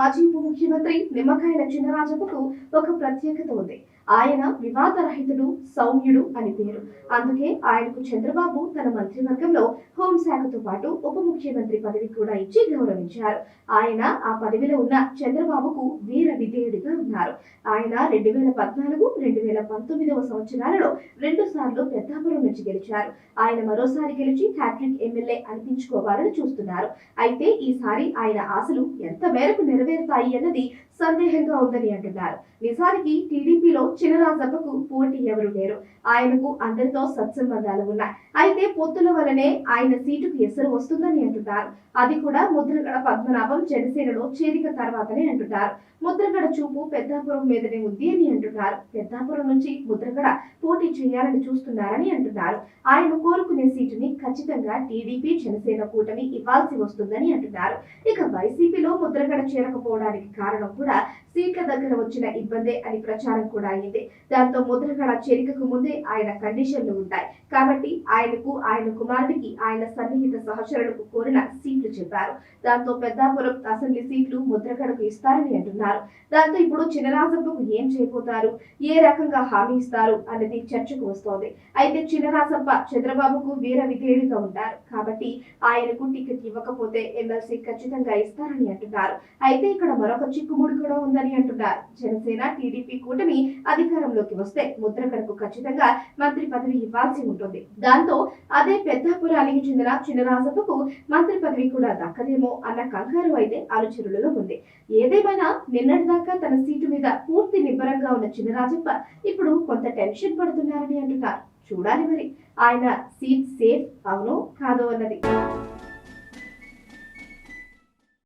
మాజీ ఉప ముఖ్యమంత్రి నిమ్మకాయల చినరాజప్పకు ఒక ప్రత్యేకత ఉంది. ఆయన వివాదరహితుడు సౌమ్యుడు అని పేరు. అందుకే ఆయనకు చంద్రబాబు తన మంత్రివర్గంలో హోంశాఖతో పాటు ఉప ముఖ్యమంత్రి పదవి కూడా ఇచ్చి గౌరవించారు. ఆయన ఆ పదవిలో ఉన్న చంద్రబాబుకు వీర విధేయుడిగా ఉన్నారు. ఆయన రెండు వేల పద్నాలుగు రెండు వేల పంతొమ్మిదవ సంవత్సరాలలో రెండు సార్లు పెద్దాపురం నుంచి గెలిచారు. ఆయన మరోసారి గెలిచి హ్యాట్రిక్ ఎమ్మెల్యే అనిపించుకోవాలని చూస్తున్నారు. అయితే ఈసారి ఆయన ఆశలు ఎంత మేరకు నెరవేరుతాయి అన్నది సందేహంగా ఉందని అంటున్నారు. నిజానికి టీడీపీలో చినరాజప్పకు పోటీ ఎవరు లేరు. ఆయనకు అందరితో సత్సంబంధాలు ఉన్నాయి. అయితే పొత్తుల వలనే ఆయన సీటుకు ఎసరు వస్తుందని అంటున్నారు. అది కూడా ముద్రగడ పద్మనాభం జనసేనలో చేరిక తర్వాతనే అంటున్నారు. ముద్రగడ చూపు పెద్దాపురం మీదనే ఉంది అని అంటున్నారు. పెద్దాపురం నుంచి ముద్రగడ పోటీ చేయాలని చూస్తున్నారని అంటున్నారు. ఆయన కోరుకునే సీటుని ఖచ్చితంగా టీడీపీ జనసేన కూటమి ఇవ్వాల్సి వస్తుందని అంటున్నారు. ఇక వైసీపీలో ముద్రగడ చేరకపోవడానికి కారణం కూడా సీట్ల దగ్గర వచ్చిన ఇబ్బందే అని ప్రచారం కూడా అయింది. దాంతో ముద్రగడ చేరికకు ముందే ఆయన కండిషన్లు ఉంటాయి. కాబట్టి ఆయనకు ఆయన కుమారుడికి ఆయన సన్నిహిత సహచరులకు కోరిన సీట్లు చెప్పారు. దాంతో పెద్దాపురం అసెంబ్లీ సీట్లు ముద్రగడకు ఇస్తారని అంటున్నారు. దాంతో ఇప్పుడు చినరాజప్పకు ఏం చేయబోతారు? ఏ రకంగా హామీ ఇస్తారు? అనేది చర్చకు వస్తోంది. అయితే చినరాజప్ప చంద్రబాబుకు వీర విధేయుడిగా ఉంటారు. కాబట్టి ఆయనకు టికెట్ ఇవ్వకపోతే ఎమ్మెల్సీ ఖచ్చితంగా ఇస్తారని అంటున్నారు. అయితే ఇక్కడ మరొక చిక్కుముడు కూడా ఉందని అంటున్నారు. జనసేన టీడీపీ కూటమి అధికారంలోకి వస్తే ముద్రగడకు ఖచ్చితంగా మంత్రి పదవి ఇవ్వాల్సి ఉంటుంది. దాంతో అదే పెద్దాపురానికి చెందిన చినరాజప్పకు మంత్రి పదవి కూడా దక్కదేమో అన్న కంగారు అయితే అనుచరులలో ఉంది. ఏదేమైనా నిన్నటిదాకా తన సీటు మీద పూర్తి నిబ్బరంగా ఉన్న చిన్నరాజప్ప ఇప్పుడు కొంత టెన్షన్ పడుతున్నారని అంటున్నారు. చూడాలి మరి. ఆయన సీట్ సేఫ్ అవునో కాదో అన్నది.